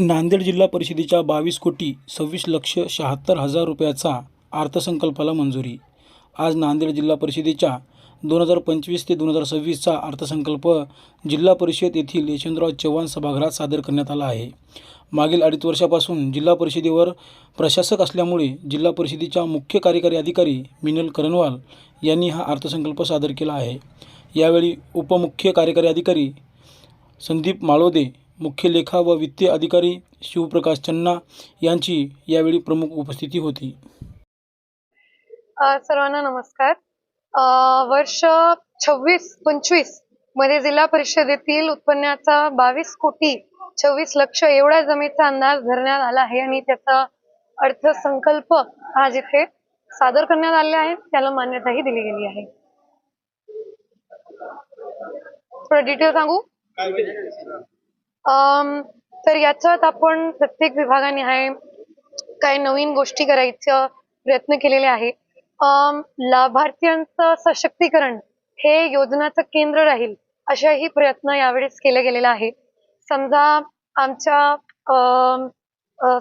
नांदेड जिल्हा परिषदेच्या बावीस कोटी सव्वीस लक्ष शहात्तर हजार रुपयाचा अर्थसंकल्पाला मंजुरी. आज नांदेड जिल्हा परिषदेच्या दोन हजार पंचवीस ते दोन हजार सव्वीसचा अर्थसंकल्प जिल्हा परिषद येथील यशवंतराव चव्हाण सभागृहात सादर करण्यात आला आहे. मागील अडीच वर्षापासून जिल्हा परिषदेवर प्रशासक असल्यामुळे जिल्हा परिषदेच्या मुख्य कार्यकारी अधिकारी मिनल करणवाल यांनी हा अर्थसंकल्प सादर केला आहे. यावेळी उपमुख्य कार्यकारी अधिकारी संदीप माळोदे मुख्य लेखा व वित्तीय अधिकारी शिवप्रकाश चन्ना यांची यावेळी प्रमुख उपस्थिती होती. सर्वांना नमस्कार. वर्ष छव्वीस पंचवीसमध्ये जिल्हा परिषदेतील उत्पन्नाचा बावीस कोटी छव्वीस लक्ष एवढ्या जमीचा अंदाज धरण्यात आला आहे आणि त्याचा अर्थसंकल्प हा जिथे सादर करण्यात आले आहे त्याला मान्यताही दिली गेली आहे. थोडं डिटेल सांगू? तर याच्यात आपण प्रत्येक विभागाने काही नवीन गोष्टी करायचं प्रयत्न केलेले आहे. लाभार्थ्यांचं सशक्तीकरण हे योजनाचं केंद्र राहील अशाही प्रयत्न यावेळेस केला गेलेला आहे. समजा आमच्या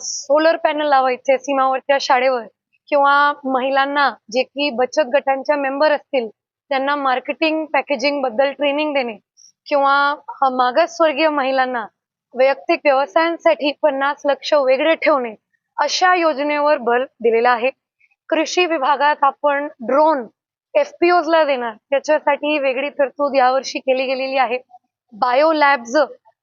सोलर पॅनल लावायचे सीमावरच्या शाळेवर किंवा महिलांना जे की बचत गटांच्या मेंबर असतील त्यांना मार्केटिंग पॅकेजिंगबद्दल ट्रेनिंग देणे किंवा मागासवर्गीय महिलांना वैयक्तिक व्यवसायांसाठी पन्नास लक्ष वेगळे ठेवणे अशा योजनेवर भर दिलेला आहे. कृषी विभागात आपण ड्रोन एफपीओ ला देणार. त्याच्यासाठी वेगळी तरतूद यावर्षी केली गेलेली आहे. बायो लॅब्स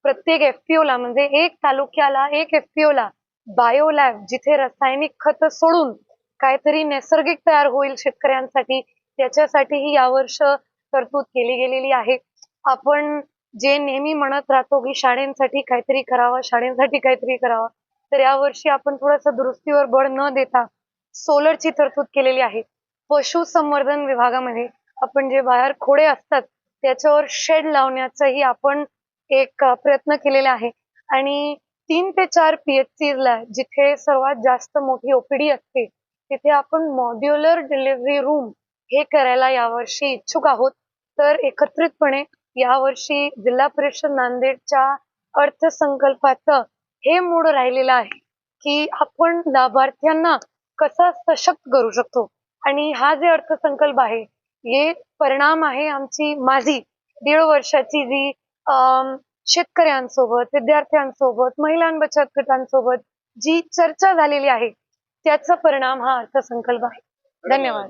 प्रत्येक एफपीओ ला म्हणजे एक तालुक्याला एक एफपीओ ला बायो लॅब जिथे रासायनिक खत सोडून काहीतरी नैसर्गिक तयार होईल शेतकऱ्यांसाठी त्याच्यासाठीही यावर्ष तरतूद केली गेलेली आहे. आपण जे नेहमी म्हणत राहतो की शाळेंसाठी काहीतरी करावं शाळेंसाठी काहीतरी करावं तर यावर्षी आपण थोडस दुरुस्तीवर बळ न देता सोलरची तरतूद केलेली आहे. पशुसंवर्धन विभागामध्ये आपण जे बाहेर खोडे असतात त्याच्यावर शेड लावण्याचाही आपण एक प्रयत्न केलेला आहे. आणि तीन ते चार पीएचसी ला जिथे सर्वात जास्त मोठी ओपीडी असते तिथे आपण मॉड्युलर डिलिव्हरी रूम हे करायला यावर्षी इच्छुक आहोत. तर एकत्रितपणे यावर्षी जिल्हा परिषद नांदेडच्या अर्थसंकल्पाचं हे मूड राहिलेलं आहे की आपण लाभार्थ्यांना कसा सशक्त करू शकतो. आणि हा जे अर्थसंकल्प आहे हे परिणाम आहे आमची माझी दीड वर्षाची जी शेतकऱ्यांसोबत विद्यार्थ्यांसोबत महिला बचत गटांसोबत जी चर्चा झालेली आहे त्याचा परिणाम हा अर्थसंकल्प आहे. धन्यवाद.